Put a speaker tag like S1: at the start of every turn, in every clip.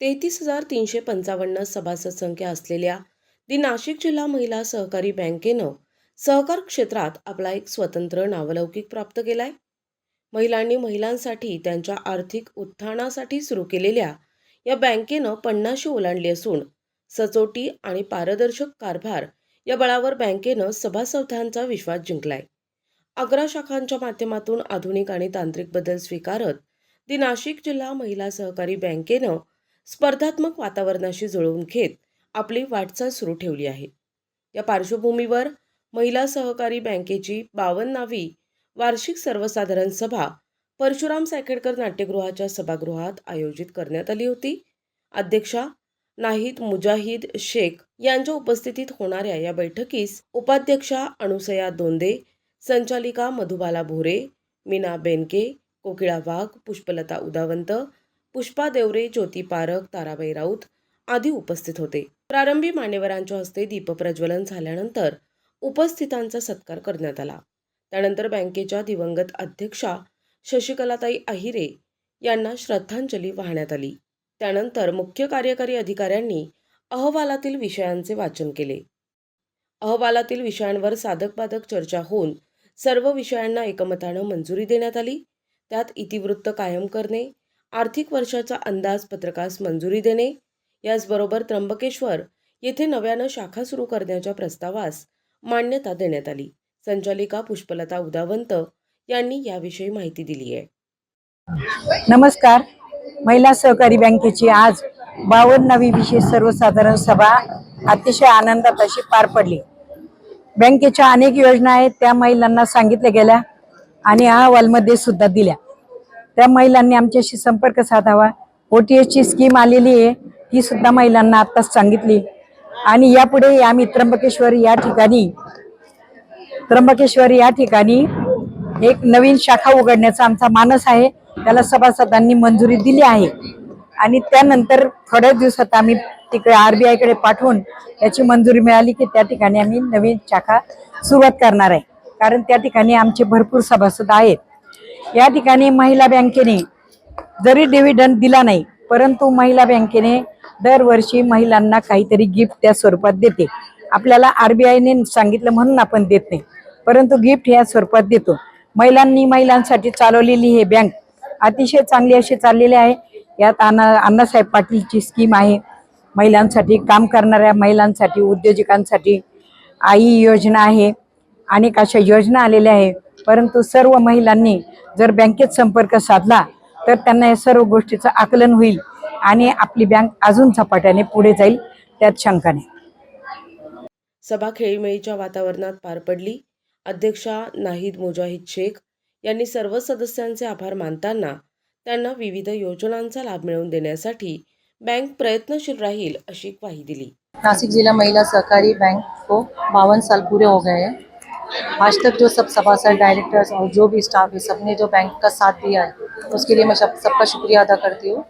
S1: तेहतीस हजार तीनशे पंचावन्न सभासद संख्या असलेल्या दि नाशिक जिल्हा महिला सहकारी बँकेनं सहकार क्षेत्रात आपला एक स्वतंत्र नावलौकिक प्राप्त केलाय. महिलांनी महिलांसाठी त्यांच्या आर्थिक उत्थानासाठी सुरू केलेल्या या बँकेनं पन्नाशी ओलांडली असून सचोटी आणि पारदर्शक कारभार या बळावर बँकेनं सभासदांचा विश्वास जिंकलाय. अकरा शाखांच्या माध्यमातून आधुनिक आणि तांत्रिक बदल स्वीकारत दि नाशिक जिल्हा महिला सहकारी बँकेनं स्पर्धात्मक वातावरणाशी जुळवून घेत आपली वाटचाल सुरू ठेवली आहे. या पार्श्वभूमीवर महिला सहकारी बँकेची बावन्नावी वार्षिक सर्वसाधारण सभा परशुराम सायखेडकर नाट्यगृहाच्या सभागृहात आयोजित करण्यात आली होती. अध्यक्षा नाहीद मुजाहिद शेख यांच्या उपस्थितीत होणाऱ्या या बैठकीस उपाध्यक्षा अनुसया दोंदे संचालिका मधुबाला भोरे मीना बेनके कोकिळा वाघ पुष्पलता उदावंत पुष्पा देवरे ज्योती पारख ताराबाई राऊत आदी उपस्थित होते. प्रारंभी मान्यवरांच्या हस्ते दीपप्रज्वलन झाल्यानंतर उपस्थितांचा सत्कार करण्यात आला. त्यानंतर बँकेच्या दिवंगत अध्यक्षा शशिकलाताई अहिरे यांना श्रद्धांजली वाहण्यात आली. त्यानंतर मुख्य कार्यकारी अधिकाऱ्यांनी अहवालातील विषयांचे वाचन केले. अहवालातील विषयांवर साधक बाधक चर्चा होऊन सर्व विषयांना एकमतानं मंजुरी देण्यात आली. त्यात इतिवृत्त कायम करणे आर्थिक वर्षाचा अंदाजपत्रकास मंजुरी देणे. याचबरोबर त्र्यंबकेश्वर येथे नव्यानं शाखा सुरू करण्याच्या प्रस्तावास मान्यता देण्यात आली. संचालिका पुष्पलता उदावंत यांनी याविषयी माहिती दिली आहे
S2: नमस्कार. महिला सहकारी बँकेची आज बावन्नावी विशेष सर्वसाधारण सभा अतिशय आनंदात अशी पार पडली. बँकेच्या अनेक योजना आहेत त्या महिलांना सांगितल्या गेल्या आणि अहवालमध्ये सुद्धा दिल्या. त्या महिलांनी आमच्याशी संपर्क साधावा. ओ टी एसची स्कीम आलेली आहे. ती सुद्धा महिलांना आत्ताच सांगितली. आणि यापुढे आम्ही त्र्यंबकेश्वर या ठिकाणी त्र्यंबकेश्वर या ठिकाणी एक नवीन शाखा उघडण्याचा आमचा मानस आहे. त्याला सभासदांनी मंजुरी दिली आहे. आणि त्यानंतर थोड्याच दिवसात आम्ही तिकडे आरबीआयकडे पाठवून त्याची मंजुरी मिळाली की त्या ठिकाणी आम्ही नवीन शाखा सुरुवात करणार आहे. कारण त्या ठिकाणी आमचे भरपूर सभासद आहेत. या ठिकाणी महिला बँकेने जरी डिव्हिडंड दिला नाही परंतु महिला बँकेने दरवर्षी महिलांना काहीतरी गिफ्ट त्या स्वरूपात देते. आपल्याला आर बी आयने सांगितलं म्हणून आपण देत नाही परंतु गिफ्ट या स्वरूपात देतो. महिलांनी महिलांसाठी चालवलेली हे बँक अतिशय चांगली अशी चाललेली आहे. यात अण्णा अण्णासाहेब पाटीलची स्कीम आहे. महिलांसाठी काम करणाऱ्या महिलांसाठी उद्योजकांसाठी आई योजना आहे. अनेक अशा योजना आलेल्या आहे. परंतु सर्व महिलांनी जर बँकेत संपर्क साधला तर त्यांना या सर्व गोष्टीचं आकलन होईल आणि आपली बँक अजून झपाट्याने पुढे जाईल त्यात शंका नाही.
S1: सभा खेळीमेळीच्या वातावरणात पार पडली. अध्यक्षा नाहीद मुजाहिद शेख यांनी सर्व सदस्यांचे आभार मानताना त्यांना विविध योजनांचा लाभ मिळवून देण्यासाठी बँक प्रयत्नशील राहील अशी ग्वाही दिली.
S3: नासिक जिला महिला सहकारी बैंक को बावन साल पूरे हो गए हैं। आज तक जो सब सभासद डायरेक्टर्स और जो भी स्टाफ है सबने जो बैंक का साथ दिया है उसके लिए मैं सब सबका शुक्रिया अदा करती हूँ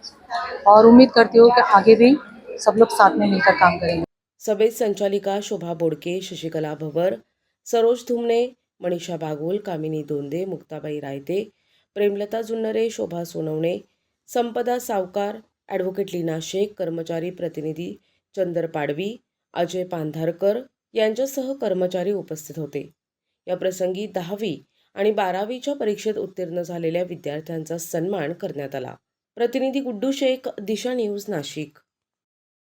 S3: और उम्मीद करती हूँ कि आगे भी सब लोग साथ में मिलकर काम करेंगे।
S1: सभेत संचालिका शोभा बोडके शशिकला भवर सरोज धुमने मनीषा बागोल कामिनी दोंदे मुक्ताबाई रायते प्रेमलता जुन्नरे शोभा सोनवणे संपदा सावकार ॲडव्होकेट लीना शेख कर्मचारी प्रतिनिधी चंदर पाडवी अजय पांधारकर यांच्यासह कर्मचारी उपस्थित होते। या प्रसंगी दहावी आणि बारावीच्या परीक्षेत उत्तीर्ण झालेल्या विद्यार्थ्यांचा सन्मान करण्यात आला. प्रतिनिधी गुड्डू शेख दिशा न्यूज नाशिक.